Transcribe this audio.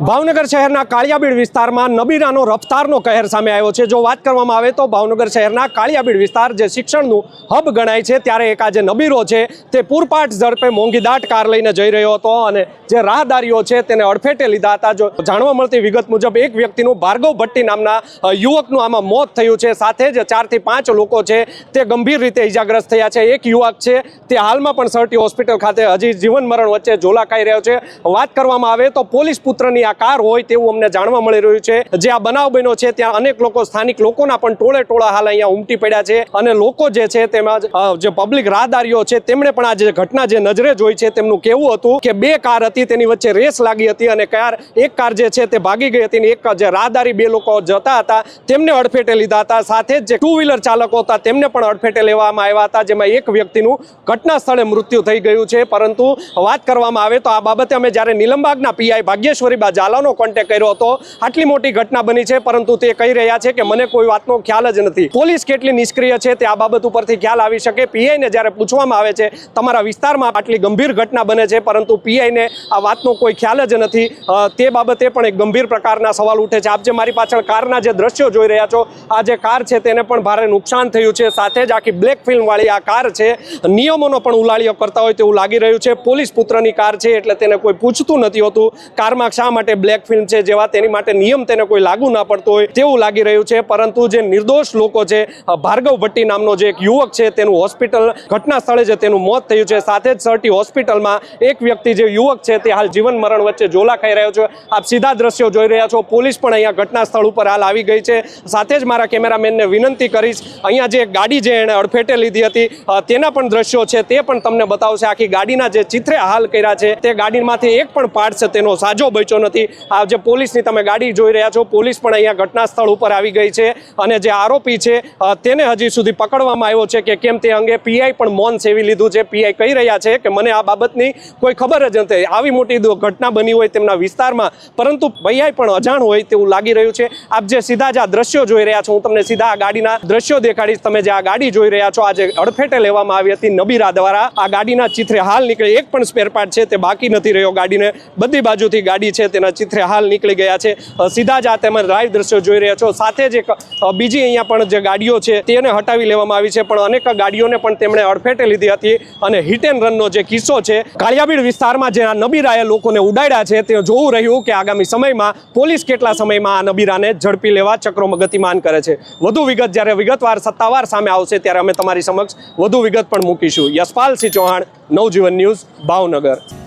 ભાવનગર શહેરના કાળિયાબીડ વિસ્તારમાં નબીરાનો રફતારનો કહેર સામે આવ્યો છે. જો વાત કરવામાં આવે તો ભાવનગર શહેરના કાળિયાબીડ વિસ્તાર જે શિક્ષણનું હબ ગણાય છે, ત્યારે એક આ જે નબીરો છે તે પૂરપાટ ઝડપે મોંઘીદાટ કાર લઈને જઈ રહ્યો હતો અને જે રાહદારીઓ છે તેને અડફેટે લીધા હતા. જો જાણવા મળતી વિગત મુજબ એક વ્યક્તિનું ભાર્ગવ ભટ્ટી નામના યુવકનું આમાં મોત થયું છે. સાથે જ ચારથી પાંચ લોકો છે તે ગંભીર રીતે ઇજાગ્રસ્ત થયા છે. એક યુવક છે તે હાલમાં પણ સરટી હોસ્પિટલ ખાતે હજી જીવન મરણ વચ્ચે ઝોલા ખાઈ રહ્યો છે. વાત કરવામાં આવે તો પોલીસ પુત્રની આ હોય તેવું અમને જાણવા મળી રહ્યું છે. જે આ બનાવ બન્યો છે, ત્યાં અનેક લોકો, સ્થાનિક લોકોના પણ ટોળે ટોળા હાલ અહીંયા ઉમટી પડ્યા છે. અને લોકો જે છે તેમાં જે પબ્લિક રાહદારીઓ છે, તેમણે પણ આ જે ઘટના જે નજરે જોઈ છે, તેમનું કહેવું હતું કે બે કાર હતી, તેની વચ્ચે રેસ લાગી હતી અને કાર, એક કાર જે છે, તે ભાગી ગઈ હતી અને એક જે રાહદારી બે લોકો જતા હતા, તેમને અડફેટે લીધા હતા. સાથે જ જે ટુ વ્હીલર ચાલકો હતા, તેમને પણ અડફેટે લેવામાં આવ્યા હતા, જેમાં એક વ્યક્તિનું ઘટના સ્થળે મૃત્યુ થઈ ગયું છે. પરંતુ વાત કરવામાં આવે તો આ બાબતે અમે જ્યારે નિલંબાગના પીઆઈ ભાગ્યેશ્વરી બા ઝાલાનો કોન્ટેક્ટ કર્યો હતો. આટલી મોટી ઘટના બની છે, પરંતુ તે કહી રહ્યા છે કે મને કોઈ વાતનો ખ્યાલ જ નથી. પોલીસ કેટલી નિષ્ક્રિય છે તે આ બાબત ઉપરથી ખ્યાલ આવી શકે. પીઆઈને જ્યારે પૂછવામાં આવે છે, તમારા વિસ્તારમાં આટલી ગંભીર ઘટના બને છે, પરંતુ પીઆઈને આ વાતનો કોઈ ખ્યાલ જ નથી. તે બાબતે પણ એક ગંભીર પ્રકારના સવાલ ઉઠે છે. આપ જે મારી પાછળ કારના જે દ્રશ્યો જોઈ રહ્યા છો, આ જે કાર છે તેને પણ ભારે નુકસાન થયું છે. સાથે જ આખી બ્લેક ફિલ્મ વાળી આ કાર છે, નિયમોનો પણ ઉલાળીઓ કરતા હોય તેવું લાગી રહ્યું છે. પોલીસ પુત્રની કાર છે, એટલે તેને કોઈ પૂછતું નથી હોતું. કારમાં શા માટે બ્લેક ફિલ્મ છે જેવા તેની માટે નિયમ તેને કોઈ લાગુ ના પડતો હોય તેવું લાગી રહ્યું છે. પરંતુ જે નિર્દોષ લોકો છે ભાર્ગવ ભટ્ટી નામનો જે એક યુવક છે, તેનું હોસ્પિટલ ઘટના સ્થળે જે તેનું મોત થયું છે. સાથે જ સરટી હોસ્પિટલમાં એક વ્યક્તિ જે યુવક છે, તે હાલ જીવન મરણ વચ્ચે ઝોલા ખાઈ રહ્યો છે. આપ સીધા દ્રશ્યો જોઈ રહ્યા છો. પોલીસ પણ અહીંયા ઘટના સ્થળ ઉપર હાલ આવી ગઈ છે. સાથે જ મારા કેમેરામેનને વિનંતી કરીશ, અહીંયા જે ગાડી જે એણે અડફેટે લીધી હતી તેના પણ દ્રશ્યો છે, તે પણ તમને બતાવશે. આખી ગાડીના જે ચિત્રે હાલ કર્યા છે, તે ગાડીમાંથી એક પણ પાર્ટ છે તેનો સાજો બચ્યો નથી. આ જે પોલીસની તમે ગાડી જોઈ રહ્યા છો, પોલીસ પણ અહીંયા ઘટના સ્થળ ઉપર આવી ગઈ છે અને જે આરોપી છે તેને હજી સુધી પકડવામાં આવ્યો છે કે કેમ તે અંગે પીઆઈ પણ મૌન સેવી લીધું છે. પીઆઈ કહી રહ્યા છે કે મને આ બાબતની કોઈ ખબર જ નથી. આવી મોટી ઘટના બની હોય તેમના વિસ્તારમાં, પરંતુ પીઆઈ પણ અજાણ હોય તેવું લાગી રહ્યું છે. આપ જે સીધા જ આ દ્રશ્યો જોઈ રહ્યા છો, હું તમને સીધા આ ગાડીના દ્રશ્યો દેખાડીશ. તમે જે આ ગાડી જોઈ રહ્યા છો આજે અડફેટે લેવામાં આવી હતી નબીરા દ્વારા, આ ગાડીના ચિત્રે હાલ નીકળી એક પણ સ્પેરપાર્ટ છે તે બાકી નથી રહ્યો. ગાડીને બધી બાજુથી ગાડી છે તેના ચિત્રે હાલ નીકળી ગયા છે. સીધા જ આ તમે લાઈવ દ્રશ્યો જોઈ રહ્યા છો. સાથે જ એક બીજી અહીંયા પણ જે ગાડીઓ છે, તેને હટાવી લેવામાં આવી છે. પણ અનેક ગાડીઓને પણ તેમણે અડફેટે લીધી હતી અને હિટ એન્ડ રનનો જે કિસ્સો છે, કાળિયાબીડ વિસ્તારમાં જે આ નબીરાએ લોકોને ઉડાડ્યા છે, તે જોવું રહ્યું કે આગામી સમયમાં પોલીસ કેટલા સમયમાં આ નબીરાને ઝડપી લેવા ચક્રો ગતિમાન કરે છે. વધુ વિગત જ્યારે વિગતવાર સત્તાવાર સામે આવશે ત્યારે અમે તમારી સમક્ષ વધુ વિગત પણ મૂકીશું. યશપાલસિંહ ચૌહાણ, નવજીવન ન્યૂઝ, ભાવનગર.